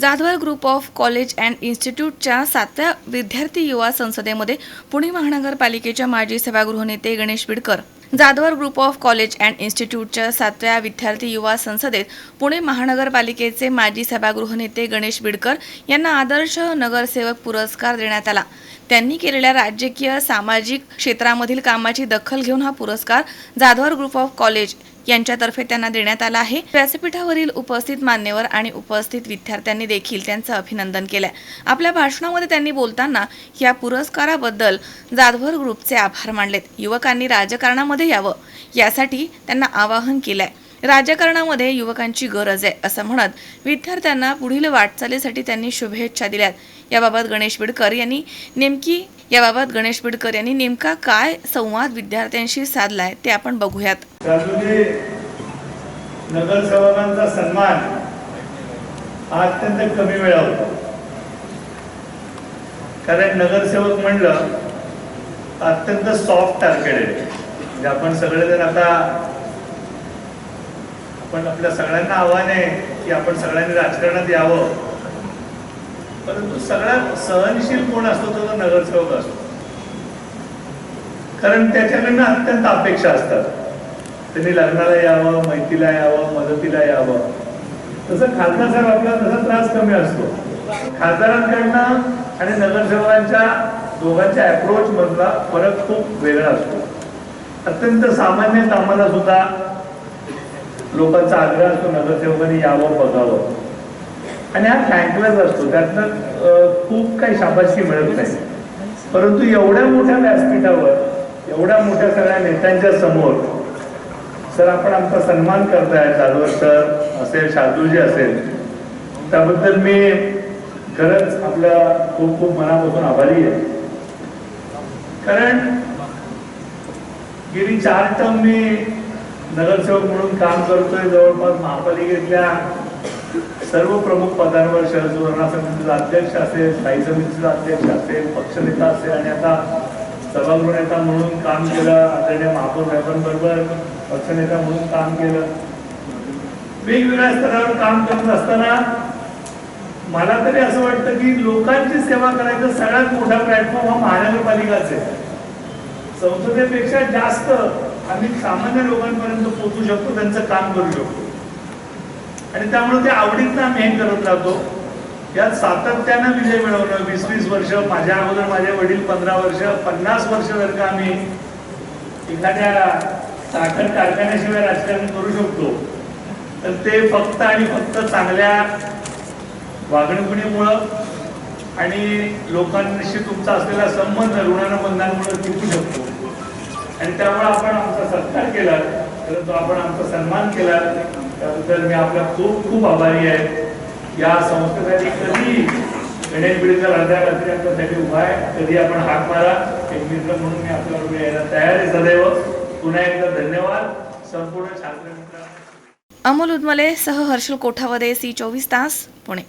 Jadhavar group of college and इन्स्टिट्यूटच्या सातव्या विद्यार्थी युवा संसदेमध्ये पुणे महानगरपालिकेच्या माजी सभागृह नेते Ganesh Bidkar Jadhavar group of college and इन्स्टिट्यूटच्या सातव्या विद्यार्थी युवा संसदेत पुणे महानगरपालिकेचे माजी सभागृह नेते गणेश बिडकर यांना आदर्श नगरसेवक पुरस्कार देण्यात आला. त्यांनी केलेल्या राजकीय सामाजिक क्षेत्रामधील कामाची दखल घेऊन हा पुरस्कार जाधवर ग्रुप ऑफ कॉलेज यांच्यातर्फे त्यांना देण्यात आला आहे. व्यासपीठावरील उपस्थित मान्यवर आणि उपस्थित विद्यार्थ्यांनी देखील त्यांचं अभिनंदन केलंय. आपल्या भाषणामध्ये त्यांनी बोलताना या पुरस्काराबद्दल जाधवर ग्रुपचे आभार मानलेत. युवकांनी राजकारणामध्ये यावं यासाठी त्यांना आवाहन केलंय. राजकारणामध्ये युवकांची गरज आहे असं म्हणत विद्यार्थ्यांना पुढील वाटचालीसाठी त्यांनी शुभेच्छा दिल्यात. याबाबत गणेश बिडकर यांनी नेमकी याबाबत गणेश बिडकर यांनी नेमका काय संवाद विद्यार्थ्यांशी साधलाय ते आपण बघूयात. नगरसेवकांचा सन्मान हा अत्यंत कमी वेळा होतो. कारण नगरसेवक म्हणलं अत्यंत सॉफ्ट टार्गेट आहे. म्हणजे आपण सगळेजण आता पण आपल्या सगळ्यांना आव्हान आहे की आपण सगळ्यांनी राजकारणात यावं. परंतु सगळ्यात सहनशील कोण असतो तो नगरसेवक असतो. कारण त्याच्याकडनं अत्यंत अपेक्षा असतात. त्यांनी लग्नाला यावं माहितीला यावं मदतीला यावं. तसं खासदार साहेब आपला तसा त्रास कमी असतो. खासदारांकडनं आणि नगरसेवकांच्या दोघांच्या अप्रोच मधला फरक खूप वेगळा असतो. अत्यंत सामान्य कामाला सुद्धा लोकांचा आग्रह असतो नगरसेवकांनी यावं बघावं. आणि हा थँकलेस असतो. त्यातनं खूप काही शाबाशी मिळत नाही. परंतु एवढ्या मोठ्या व्यासपीठावर एवढ्या मोठ्या सगळ्या नेत्यांच्या समोर सर आपण आमचा सन्मान करताय जाधवर सर असेल शार्दूलजी असेल त्याबद्दल मी खरंच आपल्या खूप खूप मनापासून आभारी आहे. कारण गेली चार टर्म मी नगरसेवक म्हणून काम करतोय जवळपास महापालिकेतल्या सर्व प्रमुख पदांवर शहर सुधारणा समितीचा अध्यक्ष असेल स्थायी समितीचा अध्यक्ष असेल पक्षनेता असेल आणि आता सभागृह नेता म्हणून काम केलं आदरणीय महापौर साहेबांबरोबर पक्षनेता म्हणून काम केलं. वेगवेगळ्या स्तरावर काम करत असताना मला तरी असं वाटतं की लोकांची सेवा करायचा सगळ्यात मोठा प्लॅटफॉर्म हा महानगरपालिकाच आहे. संसदेपेक्षा जास्त आम्ही सामान्य लोकांपर्यंत पोहोचू शकतो त्यांचं काम करू शकतो. आणि त्यामुळे ते आवडीतनं आम्ही हे करत राहतो. यात सातत्यानं विजय मिळवणं वीस वीस वर्ष माझ्या अगोदर माझे वडील पंधरा वर्ष पन्नास वर्ष जर का आम्ही एखाद्या साखर कारखान्याशिवाय राजकारण करू शकतो तर ते फक्त आणि फक्त चांगल्या वागणुकीमुळं आणि लोकांशी तुमचा असलेला संबंध ऋणानुबंधांमुळे टिकू शकतो. आणि त्यामुळे आपण आमचा सत्कार केला. परंतु आपण आमचा सन्मान केला. त्याबद्दल मी आपला खूप खूप आभारी आहे. या संस्थेसाठी कधी गणेश बिडकर अर्ध्या रात्री आमच्यासाठी उभा आहे कधी आपण हाक मारा एक मित्र म्हणून मी आपल्याबरोबर यायला तयार आहे सदैव. पुन्हा एकदा धन्यवाद. संपूर्ण छात्र अमोल उदमले सह हर्षल कोठावदे सी चोवीस तास पुणे.